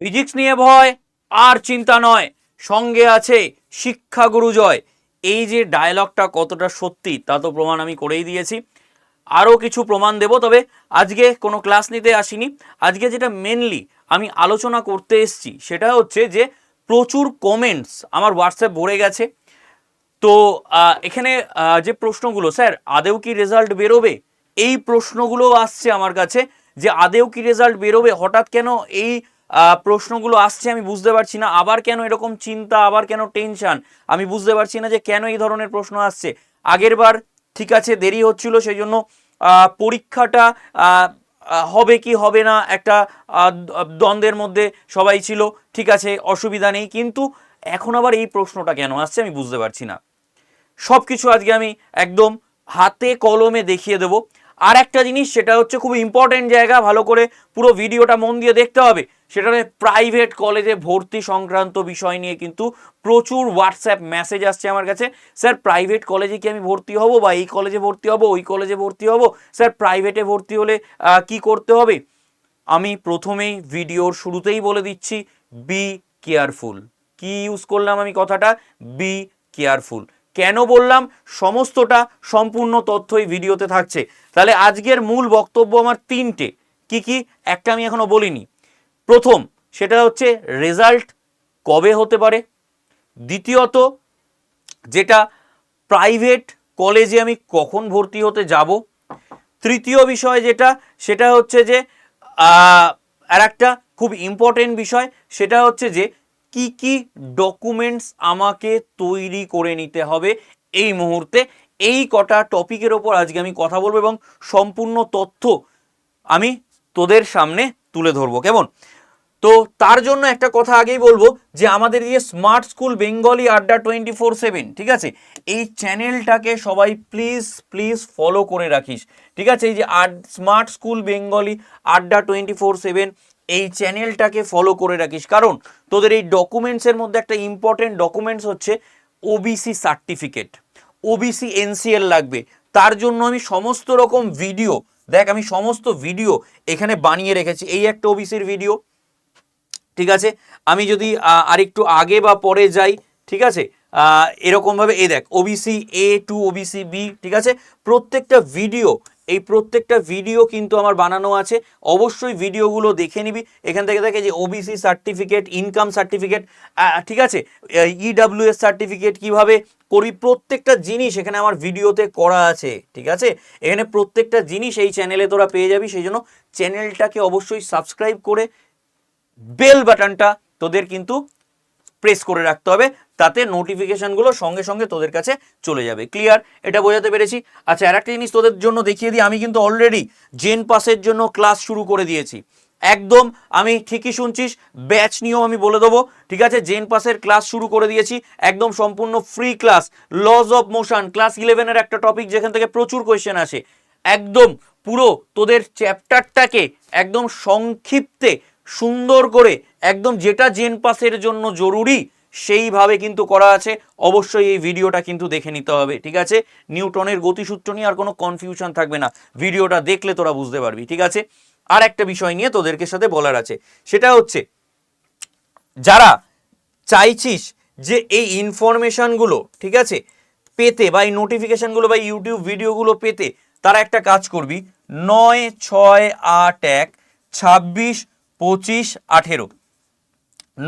Physics নিয়ে ভয়, আর চিন্তা নয়। সঙ্গে আছে শিক্ষাগুরু জয়। এই যে ডায়লগটা কতটা সত্যি, তা তো প্রমাণ আমি করেই দিয়েছি। আরও কিছু প্রমাণ দেব, তবে আজকে কোনো ক্লাস নিতে আসিনি। আজকে যেটা মেনলি আমি আলোচনা করতে এসেছি, সেটা হচ্ছে যে প্রচুর কমেন্টস আমার হোয়াটসঅ্যাপ ভরে গেছে। তো এখানে যে প্রশ্নগুলো, স্যার, আদেও কি রেজাল্ট বেরোবে? এই প্রশ্নগুলো আসছে আমার কাছে যে আদেও কি রেজাল্ট বেরোবে? হঠাৎ কেন এই প্রশ্নগুলো আসছে, আমি বুঝতে পারছি না। আবার কেন এরকম চিন্তা, আবার কেন টেনশন আমি বুঝতে পারছি না যে কেন এই ধরনের প্রশ্ন আসছে। আগের বার ঠিক আছে, দেরি হচ্ছিল সেই জন্য পরীক্ষাটা হবে কি হবে না, একটা দ্বন্দ্বের মধ্যে সবাই ছিল, ঠিক আছে, অসুবিধা নেই। কিন্তু এখন আবার এই প্রশ্নটা কেন আসছে, আমি বুঝতে পারছি না। সব কিছু আজকে আমি একদম হাতে কলমে দেখিয়ে দেব। আর একটা জিনিস, সেটা হচ্ছে খুব ইম্পর্টেন্ট জায়গা, ভালো করে পুরো ভিডিওটা মন দিয়ে দেখতে হবে। সেটা প্রাইভেট কলেজে ভর্তি সংক্রান্ত বিষয় নিয়ে কিন্তু প্রচুর হোয়াটসঅ্যাপ মেসেজ আসছে আমার কাছে। স্যার প্রাইভেট কলেজে কি আমি ভর্তি হব বা এই কলেজে ভর্তি হব, ওই কলেজে ভর্তি হব? স্যার প্রাইভেটে ভর্তি হলে কি করতে হবে? আমি প্রথমেই ভিডিওর শুরুতেই বলে দিচ্ছি বি কেয়ারফুল কি ইউজ করলাম আমি কথাটা? বি কেয়ারফুল কেন বললাম? সমস্তটা সম্পূর্ণ তথ্যই ভিডিওতে থাকছে। তাহলে আজকের মূল বক্তব্য আমার তিনটে। কি কি? একটা আমি এখনও বলিনি। প্রথম, সেটা হচ্ছে রেজাল্ট কবে হতে পারে? দ্বিতীয়ত, যেটা প্রাইভেট কলেজে আমি কখন ভর্তি হতে যাব? তৃতীয় বিষয় যেটা, সেটা হচ্ছে যে আর একটা খুব ইম্পর্টেন্ট বিষয়, সেটা হচ্ছে যে, কি কি ডকুমেন্টস আমাকে তৈরি করে নিতে হবে এই মুহূর্তে? এই কটা টপিকের ওপর আজকে আমি কথা বলব এবং সম্পূর্ণ তথ্য আমি তোদের সামনে তুলে ধরবো। কেমন? তো তার জন্য একটা কথা আগেই বলব যে আমাদের যে smart school Bengali Adda twenty four seven ঠিক আছে? এই চ্যানেলটাকে সবাই প্লিজ প্লিজ ফলো করে রাখিস, ঠিক আছে? এই যে smart school Bengali Adda twenty four seven এই চ্যানেলটাকে ফলো করে রাখিস। কারণ তোদের এই ডকুমেন্টসের মধ্যে একটা ইম্পর্টেন্ট ডকুমেন্টস হচ্ছে ওবিসি সার্টিফিকেট ওবিসি এনসিএল লাগবে। তার জন্য আমি সমস্ত রকম ভিডিও দেখ আমি সমস্ত ভিডিও এখানে বানিয়ে রেখেছি। এই একটা ওবিসির ভিডিও ঠিক আছে? আমি যদি আরেকটু আগে বা পরে যাই, ঠিক আছে? এরকমভাবে, এই দেখ OBC A to OBC B ঠিক আছে? প্রত্যেকটা ভিডিও এই প্রত্যেকটা ভিডিও কিন্তু আমার বানানো আছে। অবশ্যই ভিডিওগুলো দেখে নিবি। এখান থেকে দেখে যে ওবিসি সার্টিফিকেট ইনকাম সার্টিফিকেট ঠিক আছে? ইডাব্লিউএস সার্টিফিকেট কীভাবে করি, প্রত্যেকটা জিনিস এখানে আমার ভিডিওতে করা আছে, ঠিক আছে? এখানে প্রত্যেকটা জিনিস এই চ্যানেলে তোরা পেয়ে যাবি। সেই জন্য চ্যানেলটাকে অবশ্যই সাবস্ক্রাইব করে বেল বাটনটা তোদের কিন্তু প্রেস করে রাখতে হবে, তাতে নোটিফিকেশনগুলো সঙ্গে সঙ্গে তোদের কাছে চলে যাবে। ক্লিয়ার এটা বোঝাতে পেরেছি। আচ্ছা আর জিনিস তোদের জন্য দেখিয়ে দিই। আমি কিন্তু অলরেডি জেন পাসের জন্য ক্লাস শুরু করে দিয়েছি। একদম, আমি ঠিকই শুনছিস ব্যাচ নিয়েও আমি বলে দেবো। ঠিক আছে? জেন পাসের ক্লাস শুরু করে দিয়েছি। একদম সম্পূর্ণ free class laws of motion class ইলেভেনের একটা টপিক যেখান থেকে প্রচুর কোয়েশ্চেন আসে। একদম, পুরো তোদের চ্যাপ্টারটাকে একদম সংক্ষিপ্তে সুন্দর করে একদম যেটা জেন পাসের জন্য জরুরি, সেইভাবে কিন্তু করা আছে। অবশ্যই এই ভিডিওটা কিন্তু দেখে নিতে হবে, ঠিক আছে? নিউটনের গতিসূত্র নিয়ে আর কোনো কনফিউশন থাকবে না। ভিডিওটা দেখলে তোরা বুঝতে পারবি, ঠিক আছে? আর একটা বিষয় নিয়ে তোদেরকে সাথে বলার আছে। সেটা হচ্ছে, যারা চাইছিস যে এই ইনফরমেশনগুলো ঠিক আছে? পেতে বা এই নোটিফিকেশানগুলো বা ইউটিউব ভিডিওগুলো পেতে, তারা একটা কাজ করবি। নয়, ছয়, আট, এক, ছাব্বিশ পঁচিশ আঠেরো।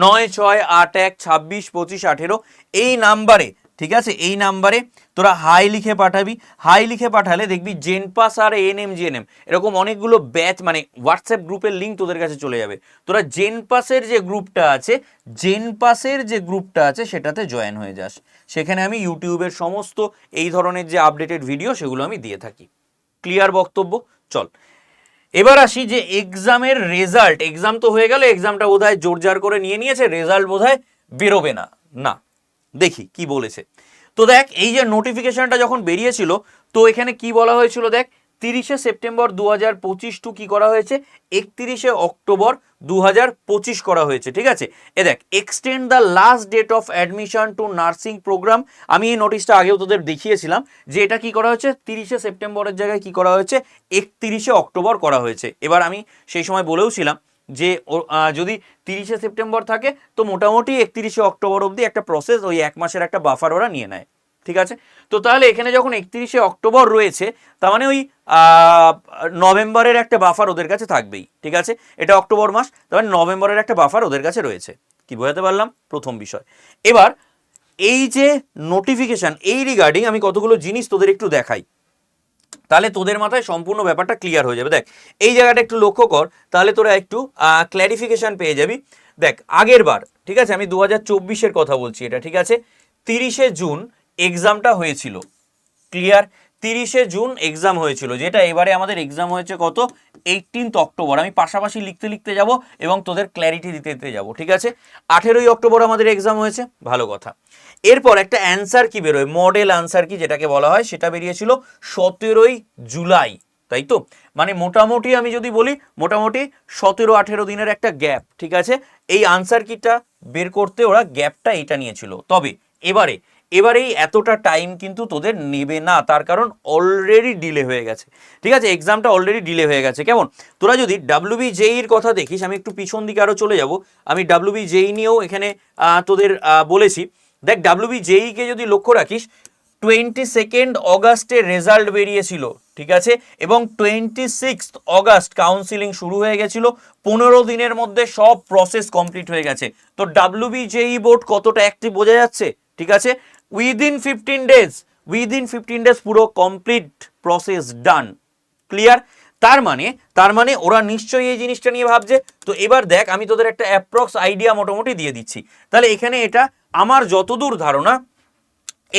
নয় ছয় আট এক ছাব্বিশ পঁচিশ আঠেরো। এই নাম্বারে, ঠিক আছে? এই নাম্বারে তোরা হাই লিখে পাঠাবি। হাই লিখে পাঠালে দেখবি জেনপাস আর এনএম জিএনএম এরকম অনেকগুলো ব্যাচ মানে হোয়াটসঅ্যাপ গ্রুপের লিঙ্ক তোদের কাছে চলে যাবে। তোরা জেনপাসের যে গ্রুপটা আছে, জেনপাসের যে গ্রুপটা আছে, সেটাতে জয়েন হয়ে যাস। সেখানে আমি ইউটিউবের সমস্ত এই ধরনের যে আপডেটেড ভিডিও, সেগুলো আমি দিয়ে থাকি। ক্লিয়ার বক্তব্য? চল। এবার আসি যে এক্সামের রেজাল্ট এক্সাম তো হয়ে গেল এক্সামটা বোধহয় জোরজার করে নিয়ে নিয়েছে রেজাল্ট বোধহয় বেরোবে না। না, দেখি কি বলেছে। তো দেখ, এই যে নোটিফিকেশনটা যখন বেরিয়েছিল, তো এখানে কি বলা হয়েছিল দেখ? তিরিশে সেপ্টেম্বর দু হাজার পঁচিশ টু কি করা হয়েছে? একত্রিশে অক্টোবর দু হাজার পঁচিশ করা হয়েছে, ঠিক আছে? এ দেখ extend the last date of admission to nursing program আমি এই নোটিশটা আগেও তোদের দেখিয়েছিলাম যে এটা কী করা হয়েছে? তিরিশে সেপ্টেম্বরের জায়গায় কী করা হয়েছে? একত্রিশে অক্টোবর করা হয়েছে। এবার আমি সেই সময় বলেও ছিলাম যে যদি তিরিশে সেপ্টেম্বর থাকে, তো মোটামুটি একত্রিশে অক্টোবর অবধি একটা প্রসেস ওই এক মাসের একটা বাফার ওরা নিয়ে নেয়। ঠিক আছে? তো তাহলে এখানে যখন একত্রিশে অক্টোবর রয়েছে, তার মানে ওই নভেম্বরের একটা বাফার ওদের কাছে থাকবেই, ঠিক আছে? এটা অক্টোবর মাস, তার মানে নভেম্বরের একটা বাফার ওদের কাছে রয়েছে। কি বোঝাতে পারলাম? প্রথম বিষয়। এবার, এই যে নোটিফিকেশন এই রিগার্ডিং আমি কতগুলো জিনিস তোদের একটু দেখাই। তাহলে তোদের মাথায় সম্পূর্ণ ব্যাপারটা ক্লিয়ার হয়ে যাবে। দেখ, এই জায়গাটা একটু লক্ষ্য কর, তাহলে তোরা একটু ক্ল্যারিফিকেশন পেয়ে যাবি। দেখ, আগের বার, ঠিক আছে? আমি দু হাজার কথা বলছি এটা, ঠিক আছে? তিরিশে জুন এক্সামটা হয়েছিল। ক্লিয়ার তিরিশে জুন এক্সাম হয়েছিল, যেটা এবারে আমাদের এক্সাম হয়েছে কত? এইটিনথ অক্টোবর আমি পাশাপাশি লিখতে লিখতে যাব এবং তোদের ক্ল্যারিটি দিতে দিতে যাব, ঠিক আছে? আঠেরোই অক্টোবর আমাদের এক্সাম হয়েছে, ভালো কথা। এরপর একটা অ্যান্সার কি বেরোয়? মডেল আনসার কি যেটাকে বলা হয়, সেটা বেরিয়েছিল সতেরোই জুলাই তাই তো? মানে মোটামুটি আমি যদি বলি, মোটামুটি সতেরো আঠেরো দিনের একটা গ্যাপ ঠিক আছে? এই আনসার কিটা বের করতে ওরা গ্যাপটা এটা নিয়েছিল। তবে এবারে এবারে এই এতটা টাইম কিন্তু তোদের নেবে না, তার কারণ অলরেডি ডিলে হয়ে গেছে। ঠিক আছে এক্সামটা অলরেডি ডিলে হয়ে গেছে, কেমন? তোরা যদি ডাব্লিউবি জেইর কথা দেখিস, আমি একটু পিছন দিকে আরও চলে যাব। আমি ডাব্লিউবি জেই নিয়েও এখানে তোদের বলেছি। দেখ ডাব্লিউবি জেইকে যদি লক্ষ্য রাখিস টোয়েন্টি সেকেন্ড অগাস্টে রেজাল্ট বেরিয়েছিল, ঠিক আছে? এবং টোয়েন্টি সিক্স অগাস্ট কাউন্সিলিং শুরু হয়ে গেছিল, পনেরো দিনের মধ্যে সব প্রসেস কমপ্লিট হয়ে গেছে। তো ডাব্লিউবি জেই বোর্ড কতটা অ্যাক্টিভ বোঝা যাচ্ছে? ঠিক আছে? Within fifteen days within fifteen days পুরো কমপ্লিট প্রসেস ডান ক্লিয়ার তার মানে তার মানে ওরা নিশ্চয়ই এই জিনিসটা নিয়ে ভাবছে। তো এবার দেখ, আমি তোদের একটা অ্যাপ্রক্স আইডিয়া মোটামুটি দিয়ে দিচ্ছি। তাহলে এখানে এটা আমার যতদূর ধারণা,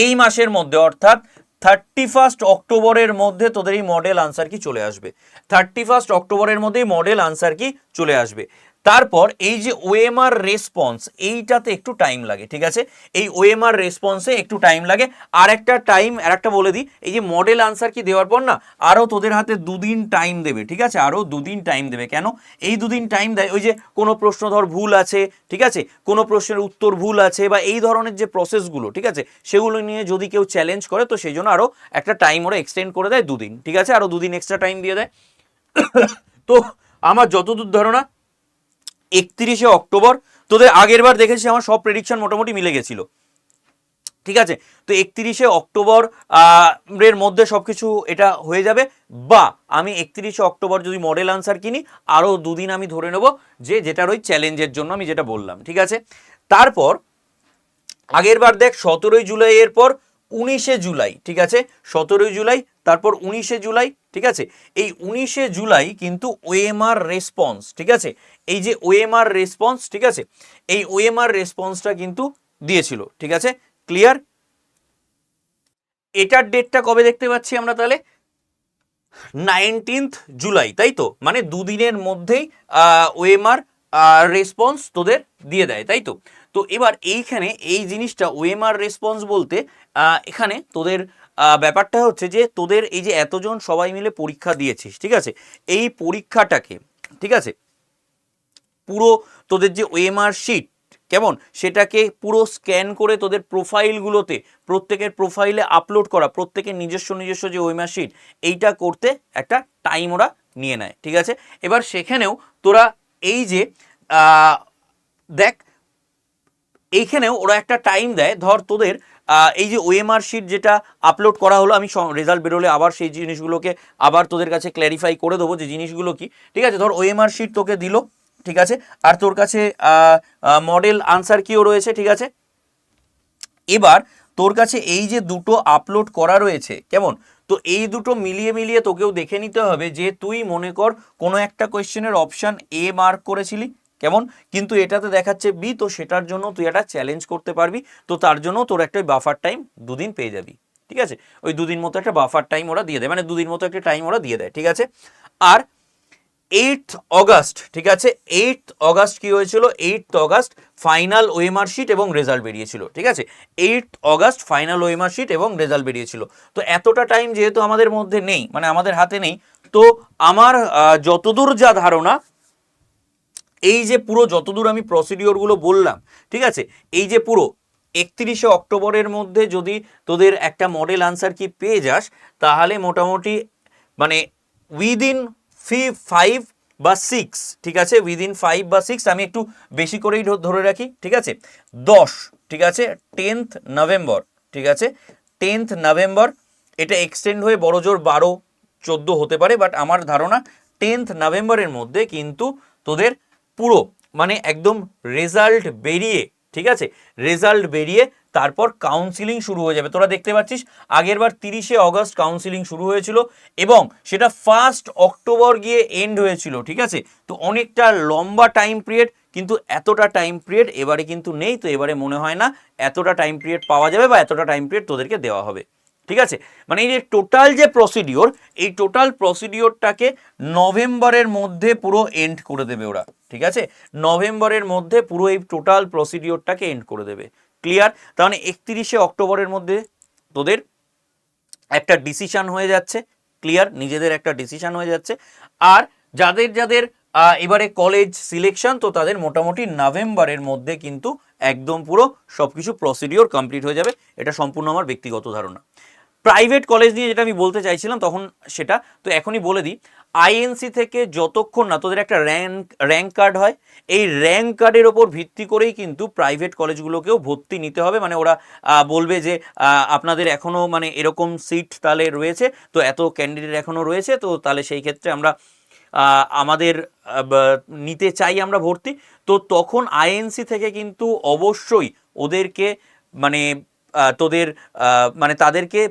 এই মাসের মধ্যে, অর্থাৎ থার্টি ফার্স্ট অক্টোবরের মধ্যে তোদের এই মডেল আনসার কি চলে আসবে। থার্টি ফার্স্ট অক্টোবরের মধ্যেই মডেল আনসার কি চলে আসবে। তারপর এই যে ওএমআর রেসপন্স এইটাতে একটু টাইম লাগে, ঠিক আছে? এই ওএমআর রেসপন্সে একটু টাইম লাগে। আর একটা টাইম আর একটা বলে দিই, এই যে মডেল আনসার কি দেওয়ার পর না আরও তোদের হাতে দুদিন টাইম দেবে, ঠিক আছে? আরও দুদিন টাইম দেবে। কেন? এই দুদিন টাইম দেয়, ওই যে কোনো প্রশ্ন ধর ভুল আছে, ঠিক আছে? কোনো প্রশ্নের উত্তর ভুল আছে, বা এই ধরনের যে প্রসেসগুলো ঠিক আছে? সেগুলো নিয়ে যদি কেউ চ্যালেঞ্জ করে, তো সেই জন্য আরও একটা টাইম ওরা এক্সটেন্ড করে দেয় দুদিন, ঠিক আছে? আরও দুদিন এক্সট্রা টাইম দিয়ে দেয়। তো আমার যতদূর ধারণা একত্রিশে অক্টোবর। তোদের আগের বার দেখেছি আমার সব প্রেডিকশন মোটামুটি মিলে গেছিল। ঠিক আছে? তো একত্রিশে অক্টোবর এর মধ্যে সব কিছু এটা হয়ে যাবে। বা, আমি একত্রিশে অক্টোবর যদি মডেল আনসার কিনি আরও দুদিন আমি ধরে নেব যে যেটার ওই চ্যালেঞ্জের জন্য আমি যেটা বললাম। ঠিক আছে? তারপর, আগের বার দেখ সতেরোই জুলাই এর পর উনিশে জুলাই, ঠিক আছে? সতেরোই জুলাই, তারপর উনিশে জুলাই, ঠিক আছে? এই উনিশে জুলাই কিন্তু ওএমআর রেসপন্স ঠিক আছে? এই যে ওএমআর রেসপন্স ঠিক আছে? এই ওএমআর রেসপন্সটা কিন্তু দিয়েছিল, ঠিক আছে? ক্লিয়ার এটার ডেটটা কবে দেখতে পাচ্ছি আমরা তাহলে? নাইনটিন্থ জুলাই তাই তো? মানে দুদিনের মধ্যেই ওএমআর রেসপন্স তোদের দিয়ে দেয়, তাই তো? তো এবার এইখানে এই জিনিসটা ওএমআর রেসপন্স বলতে এখানে তোদের ব্যাপারটা হচ্ছে যে তোদের এই যে এতজন সবাই মিলে পরীক্ষা দিয়েছিস, ঠিক আছে? এই পরীক্ষাটাকে, ঠিক আছে? পুরো তোদের যে ওএমআর শিট কেমন? সেটাকে পুরো স্ক্যান করে তোদের প্রোফাইলগুলোতে প্রত্যেকের প্রোফাইলে আপলোড করা, প্রত্যেকের নিজস্ব নিজস্ব যে ওএমআর শিট এইটা করতে একটা টাইম ওরা নিয়ে নেয়, ঠিক আছে? এবার সেখানেও তোরা এই যে দেখ, এইখানেও ওরা একটা টাইম দেয়, ধর তোদের এই যে ওএমআর শিট যেটা আপলোড করা হলো, আমি রেজাল্ট বেরোলে আবার সেই জিনিসগুলোকে আবার তোদের কাছে ক্ল্যারিফাই করে দেবো যে জিনিসগুলো কি, ঠিক আছে? ধর ওএমআর শিট তোকে দিল ঠিক আছে? আর তোর কাছে মডেল আনসার কিও রয়েছে, ঠিক আছে? এবার তোর কাছে এই যে দুটো আপলোড করা রয়েছে, কেমন? তো এই দুটো মিলিয়ে মিলিয়ে তোকেও দেখে নিতে হবে যে তুই মনে কর কোনো একটা কোয়েশ্চেনের অপশান এ মার্ক করেছিলি, কেমন? কিন্তু এটাতে দেখাচ্ছে বি তো সেটার জন্য তুই একটা চ্যালেঞ্জ করতে পারবি, তো তার জন্য তোর একটা বাফার টাইম দুদিন পেয়ে যাবি, ঠিক আছে? ওই দুদিন মতো একটা বাফার টাইম ওরা দিয়ে দেয় মানে দুদিন মতো একটা টাইম ওরা দিয়ে দেয়, ঠিক আছে? আর এইট অগাস্ট ঠিক আছে? এইট অগাস্ট কি হয়েছিল? Eight August final OMR sheet এবং রেজাল্ট বেরিয়েছিল, ঠিক আছে? Eight August final OMR sheet এবং রেজাল্ট বেরিয়েছিল। তো এতটা টাইম যেহেতু আমাদের মধ্যে নেই মানে আমাদের হাতে নেই, তো আমার যতদূর যা ধারণা, এই যে পুরো যতদূর আমি প্রসিডিওরগুলো বললাম, ঠিক আছে? এই যে পুরো, একত্রিশে অক্টোবরের মধ্যে যদি তোদের একটা মডেল আনসার কি পেয়ে যাস, তাহলে মোটামুটি মানে উইদিন ফি ফাইভ বা সিক্স ঠিক আছে? উইদিন ফাইভ বা সিক্স আমি একটু বেশি করেই ধরে রাখি, ঠিক আছে? দশ, ঠিক আছে? টেন্থ নভেম্বর ঠিক আছে? টেন্থ নভেম্বর এটা এক্সটেন্ড হয়ে বড় জোর বারো, চোদ্দ হতে পারে বাট আমার ধারণা টেন্থ নভেম্বরের মধ্যে কিন্তু তোদের পুরো মানে একদম রেজাল্ট বেরিয়ে, ঠিক আছে? রেজাল্ট বেরিয়ে তারপর কাউন্সিলিং শুরু হয়ে যাবে। তোরা দেখতে পাচ্ছিস, আগের বার তিরিশে অগস্ট কাউন্সিলিং শুরু হয়েছিল এবং সেটা ফার্স্ট অক্টোবর গিয়ে এন্ড হয়েছিল, ঠিক আছে? তো অনেকটা লম্বা টাইম পিরিয়ড কিন্তু এতটা টাইম পিরিয়ড এবারে কিন্তু নেই, তো এবারে মনে হয় না এতটা টাইম পিরিয়ড পাওয়া যাবে বা এতটা টাইম পিরিয়ড তোদেরকে দেওয়া হবে, ঠিক আছে? মানে এই যে টোটাল যে প্রসিডিওর এই টোটাল প্রসিডিওরটাকে নভেম্বরের মধ্যে পুরো এন্ড করে দেবে ওরা, ঠিক আছে? নভেম্বরের মধ্যে পুরো এই টোটাল প্রসিডিওরটাকে এন্ড করে দেবে। ক্লিয়ার মানে একত্রিশে অক্টোবরের মধ্যে তোদের একটা ডিসিশান হয়ে যাচ্ছে ক্লিয়ার নিজেদের একটা ডিসিশান হয়ে যাচ্ছে। আর যাদের যাদের এবারে কলেজ সিলেকশন তো তাদের মোটামুটি নভেম্বরের মধ্যে কিন্তু একদম পুরো সব কিছু প্রসিডিওর কমপ্লিট হয়ে যাবে। এটা সম্পূর্ণ আমার ব্যক্তিগত ধারণা। প্রাইভেট কলেজ নিয়ে যেটা আমি বলতে চাইছিলাম তখন সেটা, তো এখনই বলে দিই আইএনসি থেকে যতক্ষণ না তোদের একটা র্যাঙ্ক র্যাঙ্ক কার্ড হয়, এই র্যাঙ্ক কার্ডের ওপর ভিত্তি করেই কিন্তু প্রাইভেট কলেজগুলোকেও ভর্তি নিতে হবে। মানে ওরা বলবে যে আপনাদের এখনও মানে এরকম সিট তাহলে রয়েছে, তো এত ক্যান্ডিডেট এখনও রয়েছে, তো তাহলে সেই ক্ষেত্রে আমরা আমাদের নিতে চাই আমরা ভর্তি। তো তখন আইএনসি থেকে কিন্তু অবশ্যই ওদেরকে মানে তোদের মানে তাদেরকে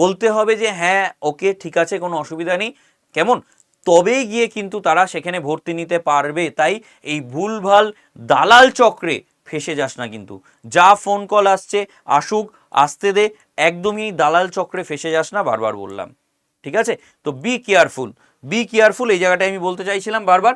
বলতে হবে যে হ্যাঁ ওকে, ঠিক আছে, কোনো অসুবিধা নেই। কেমন? তবেই গিয়ে কিন্তু তারা সেখানে ভর্তি নিতে পারবে। তাই এই ভুলভাল দালাল চক্রে ফেসে যাস না কিন্তু। যা ফোন কল আসছে, আসুক, আসতে দে, একদমই দালাল চক্রে ফেসে যাস না, বারবার বললাম। ঠিক আছে? তো বি কেয়ারফুল বি কেয়ারফুল এই জায়গাটায় আমি বলতে চাইছিলাম বারবার।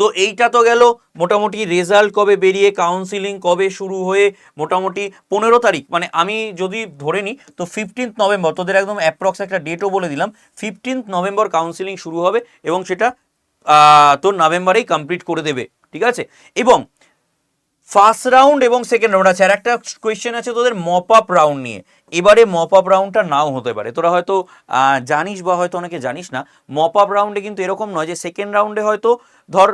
তো এইটা তো গেল মোটামুটি রেজাল্ট কবে বেরিয়ে কাউন্সিলিং কবে শুরু হয়ে মোটামুটি পনেরো তারিখ। মানে আমি যদি ধরে নিই, তো ফিফটিন্থ নভেম্বর তোদের একদম অ্যাপ্রক্স একটা ডেটও বলে দিলাম ফিফটিন্থ নভেম্বর কাউন্সিলিং শুরু হবে এবং সেটা তোর নভেম্বরেই কমপ্লিট করে দেবে, ঠিক আছে? এবং ফার্স্ট রাউন্ড এবং সেকেন্ড রাউন্ড। আছে আর একটা কোয়েশ্চেন আছে তোদের মপ আপ রাউন্ড নিয়ে। এবারে মপ আপ রাউন্ডটা নাও হতে পারে। তোরা হয়তো জানিস বা হয়তো অনেকে জানিস না মপ আপ রাউন্ডে কিন্তু এরকম নয় যে সেকেন্ড রাউন্ডে হয়তো ধর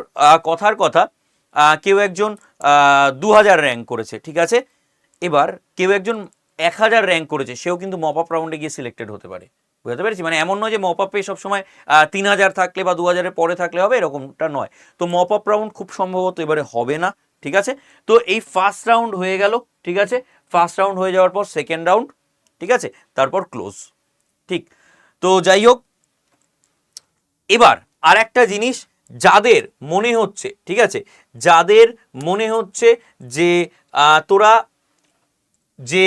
কথার কথা কেউ একজন দু হাজার র্যাঙ্ক করেছে, ঠিক আছে? এবার কেউ একজন এক হাজার র্যাঙ্ক করেছে, সেও কিন্তু মপ আপ রাউন্ডে গিয়ে সিলেক্টেড হতে পারে। বুঝতে পেরেছি মানে এমন নয় যে মপ আপে সবসময় তিন হাজার থাকলে বা দু হাজারের পরে থাকলে হবে, এরকমটা নয়। তো মপ আপ রাউন্ড খুব সম্ভবত এবারে হবে না। ঠিক আছে? তো এই ফার্স্ট রাউন্ড হয়ে গেল, ঠিক আছে? ফার্স্ট রাউন্ড হয়ে যাওয়ার পর সেকেন্ড রাউন্ড ঠিক আছে? তারপর ক্লোজ ঠিক? তো যাই হোক, এবার আর একটা জিনিস যাদের মনে হচ্ছে, ঠিক আছে? যাদের মনে হচ্ছে যে তোরা যে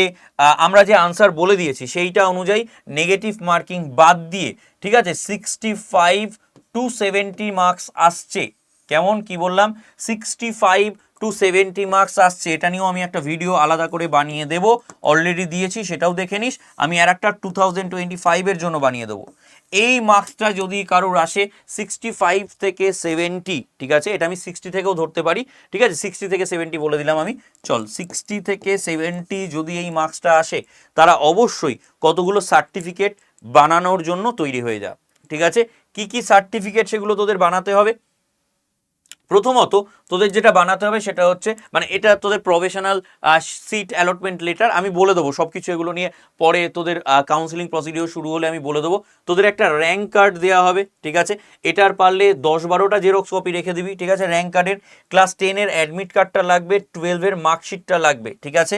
আমরা যে আনসার বলে দিয়েছি সেইটা অনুযায়ী নেগেটিভ মার্কিং বাদ দিয়ে, ঠিক আছে? Sixty five to seventy marks আসছে কেমন কি বললাম? Sixty five to seventy marks আসছে। এটা নিয়েও আমি একটা ভিডিও আলাদা করে বানিয়ে দেব। অলরেডি দিয়েছি, সেটাও দেখে নিস। আমি আর একটা টু থাউজেন্ড টোয়েন্টি ফাইভের জন্য বানিয়ে দেবো। এই মার্কসটা যদি কারোর আসে সিক্সটি ফাইভ থেকে সেভেন্টি ঠিক আছে? এটা আমি সিক্সটি থেকেও ধরতে পারি, ঠিক আছে? সিক্সটি থেকে সেভেন্টি বলে দিলাম আমি। চল সিক্সটি থেকে সেভেন্টি যদি এই মার্কসটা আসে, তারা অবশ্যই কতগুলো সার্টিফিকেট বানানোর জন্য তৈরি হয়ে যা ঠিক আছে? কি কি সার্টিফিকেট সেগুলো তোদের বানাতে হবে? প্রথমত তোদের যেটা বানাতে হবে সেটা হচ্ছে মানে এটা তোদের প্রফেশনাল সিট অ্যালটমেন্ট লেটার আমি বলে দেবো। সব কিছু এগুলো নিয়ে পরে তোদের কাউন্সিলিং প্রসিডিওর শুরু হলে আমি বলে দেবো। তোদের একটা র্যাঙ্ক কার্ড দেওয়া হবে, ঠিক আছে? এটার পারলে দশ বারোটা জেরক্স কপি রেখে দিবি, ঠিক আছে? র্যাঙ্ক কার্ডের ক্লাস টেনের অ্যাডমিট কার্ডটা লাগবে টুয়েলভের মার্কশিটটা লাগবে, ঠিক আছে?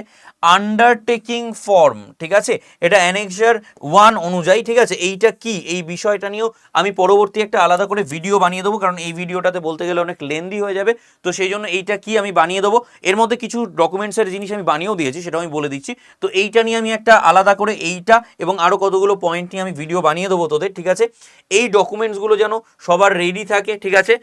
আন্ডারটেকিং ফর্ম ঠিক আছে? এটা অ্যানেক্সার ওয়ান অনুযায়ী, ঠিক আছে? এইটা কি? এই বিষয়টা নিয়েও আমি পরবর্তী একটা আলাদা করে ভিডিও বানিয়ে দেবো, কারণ এই ভিডিওটাতে বলতে গেলে অনেক লেন্দি হয়ে যাবে। তো সেই জন্য এইটা কি আমি বানিয়ে দেবো? এর মধ্যে কিছু ডকুমেন্টসের জিনিস আমি বানিয়েও দিয়েছি সেটা আমি বলে দিচ্ছি। তো এইটা নিয়ে আমি একটা আলাদা করে এইটা এবং আরও কতগুলো পয়েন্ট নিয়ে আমি ভিডিও বানিয়ে দেবো তোদের, ঠিক আছে? এই ডকুমেন্টসগুলো যেন সবার রেডি থাকে, ঠিক আছে?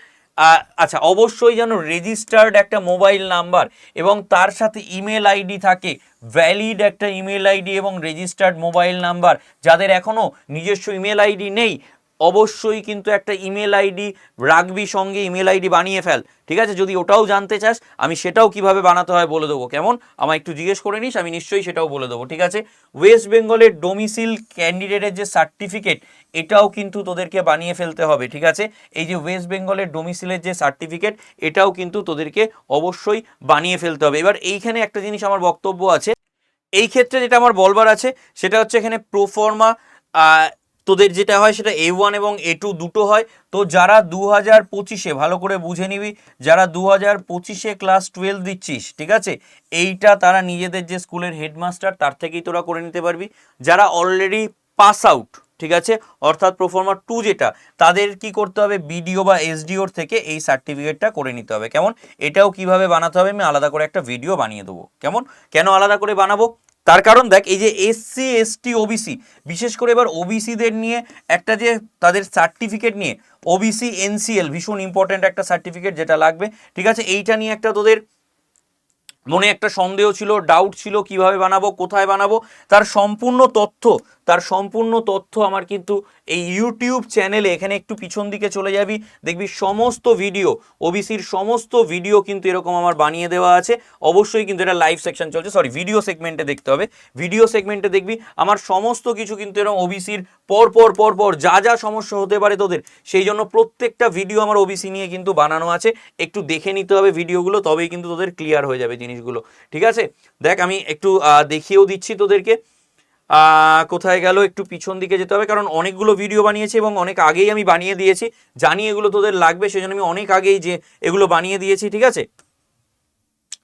আচ্ছা অবশ্যই যেন রেজিস্টার্ড একটা মোবাইল নাম্বার এবং তার সাথে ইমেল আইডি থাকে। ভ্যালিড একটা ইমেল আইডি এবং রেজিস্টার্ড মোবাইল নাম্বার যাদের এখনও নিজস্ব ইমেল আইডি নেই অবশ্যই কিন্তু একটা ইমেল আইডি রাখবি সঙ্গে ইমেল আইডি বানিয়ে ফেল, ঠিক আছে? যদি ওটাও জানতে চাস, আমি সেটাও কীভাবে বানাতে হয় বলে দেবো। কেমন? আমায় একটু জিজ্ঞেস করে নিস, আমি নিশ্চয়ই সেটাও বলে দেবো, ঠিক আছে? ওয়েস্ট বেঙ্গলের ডোমিসিল ক্যান্ডিডেটের যে সার্টিফিকেট এটাও কিন্তু তোদেরকে বানিয়ে ফেলতে হবে, ঠিক আছে? এই যে ওয়েস্ট বেঙ্গলের ডোমিসিলের যে সার্টিফিকেট এটাও কিন্তু তোদেরকে অবশ্যই বানিয়ে ফেলতে হবে। এবার এইখানে একটা জিনিস আমার বক্তব্য আছে। এই ক্ষেত্রে যেটা আমার বলবার আছে, সেটা হচ্ছে এখানে প্রোফর্মা তোদের যেটা হয় সেটা এ ওয়ান এবং এ টু দুটো হয়। তো যারা দু হাজার পঁচিশে, ভালো করে বুঝে নিবি, যারা দু হাজার পঁচিশে ক্লাস টুয়েলভ দিচ্ছিস, ঠিক আছে? এইটা তারা নিজেদের যে স্কুলের হেডমাস্টার তার থেকেই তোরা করে নিতে পারবি। যারা অলরেডি পাস আউট ঠিক আছে? অর্থাৎ প্রফর্মার টু যেটা, তাদের কি করতে হবে? বিডিও বা এসডিওর থেকে এই সার্টিফিকেটটা করে নিতে হবে। কেমন? এটাও কীভাবে বানাতে হবে? আমি আলাদা করে একটা ভিডিও বানিয়ে দেবো। কেমন? কেন আলাদা করে বানাবো? তার কারণ দেখ, এই যে এসসি এসটি ওবিসি বিশেষ করে এবার ওবিসিদের নিয়ে একটা যে তাদের সার্টিফিকেট নিয়ে ওবিসি এনসিএল ভীষণ ইম্পর্ট্যান্ট একটা সার্টিফিকেট যেটা লাগবে, ঠিক আছে? এইটা নিয়ে একটা তোদের মনে একটা সন্দেহ ছিল ডাউট ছিল, কীভাবে বানাবো, কোথায় বানাবো, তার সম্পূর্ণ তথ্য তার সম্পূর্ণ তথ্য আমার কিন্তু এই ইউটিউব চ্যানেলে এখানে একটু পিছন দিকে চলে যাবি। দেখবি সমস্ত ভিডিও ওবিসির সমস্ত ভিডিও কিন্তু এরকম আমার বানিয়ে দেওয়া আছে। অবশ্যই কিন্তু এটা লাইভ সেকশন চলছে। সরি ভিডিও সেগমেন্টে দেখতে হবে। ভিডিও সেগমেন্টে দেখবি আমার সমস্ত কিছু কিন্তু এরকম ওবিসির পর পর পর পর যা যা সমস্যা হতে পারে তোদের, সেই জন্য প্রত্যেকটা ভিডিও আমার ওবিসি নিয়ে কিন্তু বানানো আছে। একটু দেখে নিতে হবে ভিডিওগুলো তবেই কিন্তু তোদের ক্লিয়ার হয়ে যাবে জিনিসগুলো। ঠিক আছে? দেখ, আমি একটু দেখিয়েও দিচ্ছি তোদেরকে। কোথায় গেল? একটু পিছন দিকে যেতে হবে, কারণ অনেকগুলো ভিডিও বানিয়েছি এবং অনেক আগেই আমি বানিয়ে দিয়েছি। জানি এগুলো তোদের লাগবে, সেজন্য আমি অনেক আগেই যে এগুলো বানিয়ে দিয়েছি, ঠিক আছে?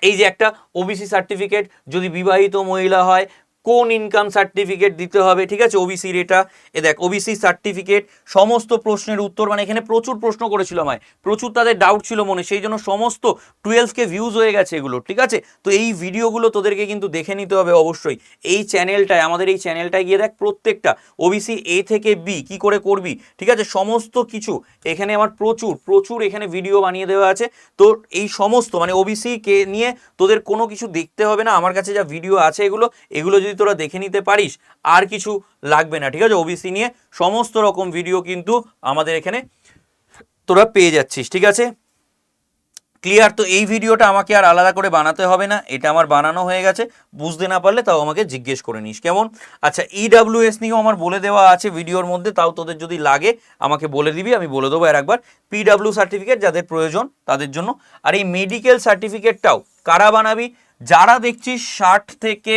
এই যে একটা ওবিসি সার্টিফিকেট যদি বিবাহিত মহিলা হয় কোন ইনকাম সার্টিফিকেট দিতে হবে, ঠিক আছে? ওবিসির এটা এ দেখ ওবিসি সার্টিফিকেট সমস্ত প্রশ্নের উত্তর মানে এখানে প্রচুর প্রশ্ন করেছিল আমায়। প্রচুর তাদের ডাউট ছিল মনে, সেই জন্য সমস্ত টুয়েলভকে ভিউজ হয়ে গেছে এগুলো, ঠিক আছে? তো এই ভিডিওগুলো তোদেরকে কিন্তু দেখে নিতে হবে অবশ্যই। এই চ্যানেলটায় আমাদের এই চ্যানেলটায় গিয়ে দেখ প্রত্যেকটা ওবিসি এ থেকে বি কি করে করবি, ঠিক আছে? সমস্ত কিছু, এখানে আমার প্রচুর প্রচুর এখানে ভিডিও বানিয়ে দেওয়া আছে। তো এই সমস্ত মানে ওবিসি কে নিয়ে তোদের কোনো কিছু দেখতে হবে না, আমার কাছে যা ভিডিও আছে এগুলো এগুলো যদি তোরা দেখে নিতে পারিস, আর কিছু লাগবে না, ঠিক আছে? ওবিসি নিয়ে সমস্ত রকম ভিডিও কিন্তু আমাদের এখানে তোরা পেয়ে যাচ্ছিস, ঠিক আছে? ক্লিয়ার তো এই ভিডিওটা আমাকে আর আলাদা করে বানাতে হবে না, এটা আমার বানানো হয়ে গেছে, বুঝতে না পারলে তাও আমাকে জিজ্ঞেস করে নিস, কেমন? আচ্ছা ইডাব্লিউএস নিয়েও আমার বলে দেওয়া আছে ভিডিওর মধ্যে, তাও তোদের যদি লাগে, আমাকে বলে দিবি, আমি বলে দেবো আর একবার। পিডাব্লিউ সার্টিফিকেট যাদের প্রয়োজন, তাদের জন্য। আর এই মেডিকেল সার্টিফিকেটটাও কারা বানাবি? যারা দেখছিস ষাট থেকে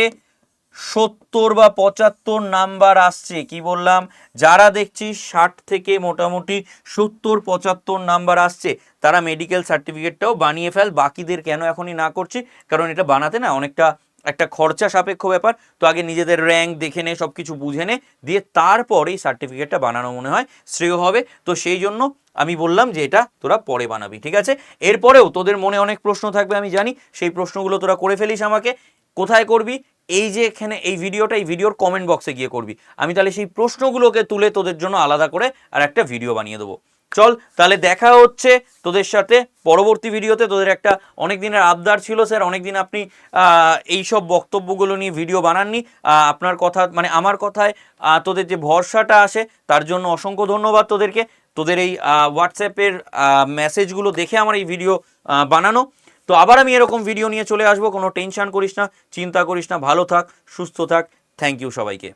সত্তর বা পঁচাত্তর নাম্বার আসছে, কি বললাম? যারা দেখছিস ষাট থেকে মোটামুটি সত্তর, পঁচাত্তর নাম্বার আসছে, তারা মেডিকেল সার্টিফিকেটটাও বানিয়ে ফেল, বাকিদের কেন এখনই না করছি? কারণ এটা বানাতে না অনেকটা একটা খরচা সাপেক্ষ ব্যাপার। তো আগে নিজেদের র্যাঙ্ক দেখে নে সব কিছু বুঝে নে, দিয়ে তারপর এই সার্টিফিকেটটা বানানো মনে হয় শ্রেয় হবে। তো সেই জন্য আমি বললাম যে এটা তোরা পরে বানাবি, ঠিক আছে? এরপরেও তোদের মনে অনেক প্রশ্ন থাকবে, আমি জানি। সেই প্রশ্নগুলো তোরা করে ফেলিস আমাকে। কোথায় করবি? এই যে এখানে এই ভিডিওটা, এই ভিডিওর কমেন্ট বক্সে গিয়ে করবি। আমি তাহলে সেই প্রশ্নগুলোকে তুলে তোদের জন্য আলাদা করে আর একটা ভিডিও বানিয়ে দেবো। চল, তাহলে দেখা হচ্ছে তোদের সাথে পরবর্তী ভিডিওতে। তোদের একটা অনেক দিনের আবদার ছিল স্যার অনেক দিন আপনি এই সব বক্তব্যগুলো নিয়ে ভিডিও বানাননি। আপনার কথা মানে আমার কথায় তোদের যে ভরসাটা আসে, তার জন্য অসংখ্য ধন্যবাদ তোদেরকে। তোদের এই হোয়াটসঅ্যাপের মেসেজগুলো দেখে আমার এই ভিডিও বানানো। তো আবার আমি এরকম ভিডিও নিয়ে চলে আসব, কোনো টেনশান করিস না, চিন্তা করিস না, ভালো থাক, সুস্থ থাক থ্যাংক ইউ সবাইকে।